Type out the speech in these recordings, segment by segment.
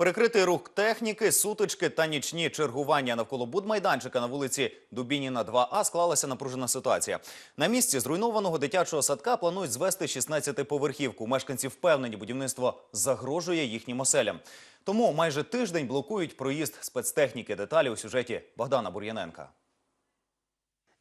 Перекритий рух техніки, сутички та нічні чергування навколо будмайданчика на вулиці Дубініна 2А склалася напружена ситуація. На місці зруйнованого дитячого садка планують звести 16-поверхівку. Мешканці впевнені, будівництво загрожує їхнім оселям. Тому майже тиждень блокують проїзд спецтехніки. Деталі у сюжеті Богдана Бур'яненка.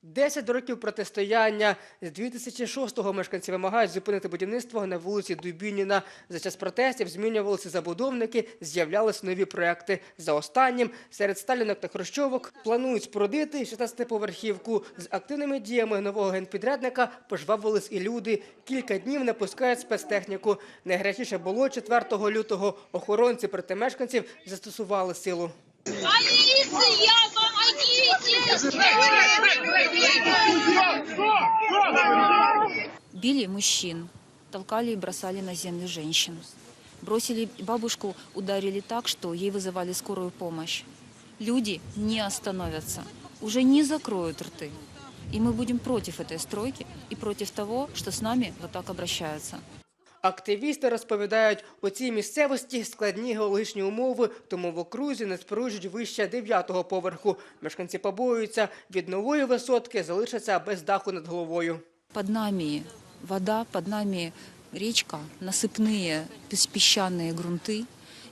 10 років протистояння. З 2006-го мешканці вимагають зупинити будівництво на вулиці Дубініна. За час протестів змінювалися забудовники, з'являлися нові проекти. За останнім серед сталінок та хрущовок планують спорудити 16-поверхівку. З активними діями нового генпідрядника пожвавились і люди. Кілька днів не пускають спецтехніку. Найгарячіше було 4 лютого. Охоронці проти мешканців застосували силу. Полиция, помогите! Били мужчин, толкали и бросали на землю женщин. Бросили бабушку, ударили так, что ей вызывали скорую помощь. Люди не остановятся, уже не закроют рты. И мы будем против этой стройки и против того, что с нами вот так обращаются. Активісти розповідають, у цій місцевості складні геологічні умови, тому в окрузі не споруджують вище дев'ятого поверху. Мешканці побоюються, від нової висотки залишаться без даху над головою. Под нами вода, под нами речка, насыпные пес- песчаные грунты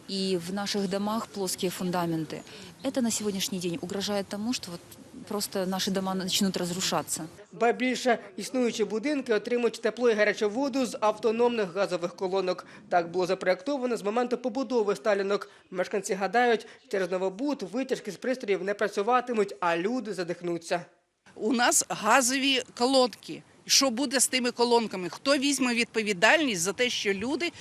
и в наших домах плоские фундаменты. Это на сегодняшний день угрожает тому, что вот просто наши дома начнут разрушаться. Ба більше існуючі будинки отримують тепло і гарячу воду з автономних газових колонок. Так було запроєктовано з моменту побудови сталінок. Мешканці гадають, через новобуд витяжки з пристроїв не працюватимуть, а люди задихнуться. у нас газові колонки. Що буде з тими колонками? Хто візьме відповідальність за те, що люди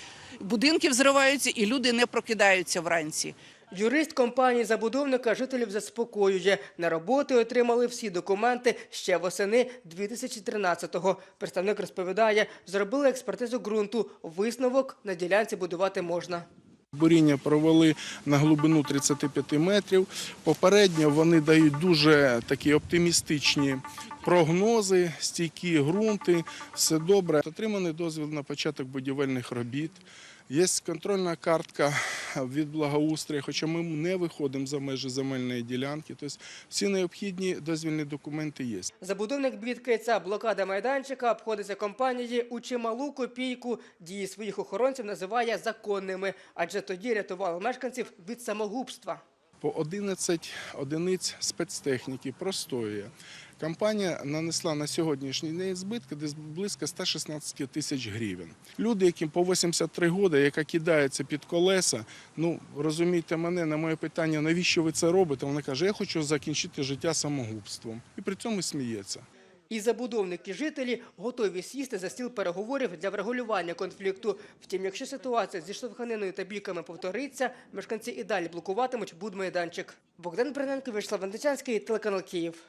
будинки взриваються і люди не прокидаються вранці? Юрист компанії забудовника жителів заспокоює. На роботи отримали всі документи ще восени 2013-го. Представник розповідає, зробили експертизу ґрунту. Висновок на ділянці будувати можна. Буріння провели на глибину 35 метрів. Попередньо вони дають дуже такі оптимістичні прогнози, стійкі ґрунти, все добре. Отриманий дозвіл на початок будівельних робіт. Є контрольна картка від благоустрою, хоча ми не виходимо за межі земельної ділянки. Тобто всі необхідні дозвільні документи є. Забудовник бідкається, блокада майданчика обходиться компанії у чималу копійку. Дії своїх охоронців називає законними, адже тоді рятували мешканців від самогубства. По 11 одиниць спецтехніки простоює. Компанія нанесла на сьогоднішній день збитки десь близько 116 тисяч гривень. Люди, яким по 83 роки, яка кидається під колеса, ну розумійте мене, на моє питання, навіщо ви це робите? Вона каже, я хочу закінчити життя самогубством. І при цьому сміється. І забудовники жителі готові сісти за стіл переговорів для врегулювання конфлікту. Втім, якщо ситуація зі штовханиною та бійками повториться, мешканці і далі блокуватимуть будмайданчик. Богдан Бриненко, Вячеслав Вандичанський, телеканал Київ.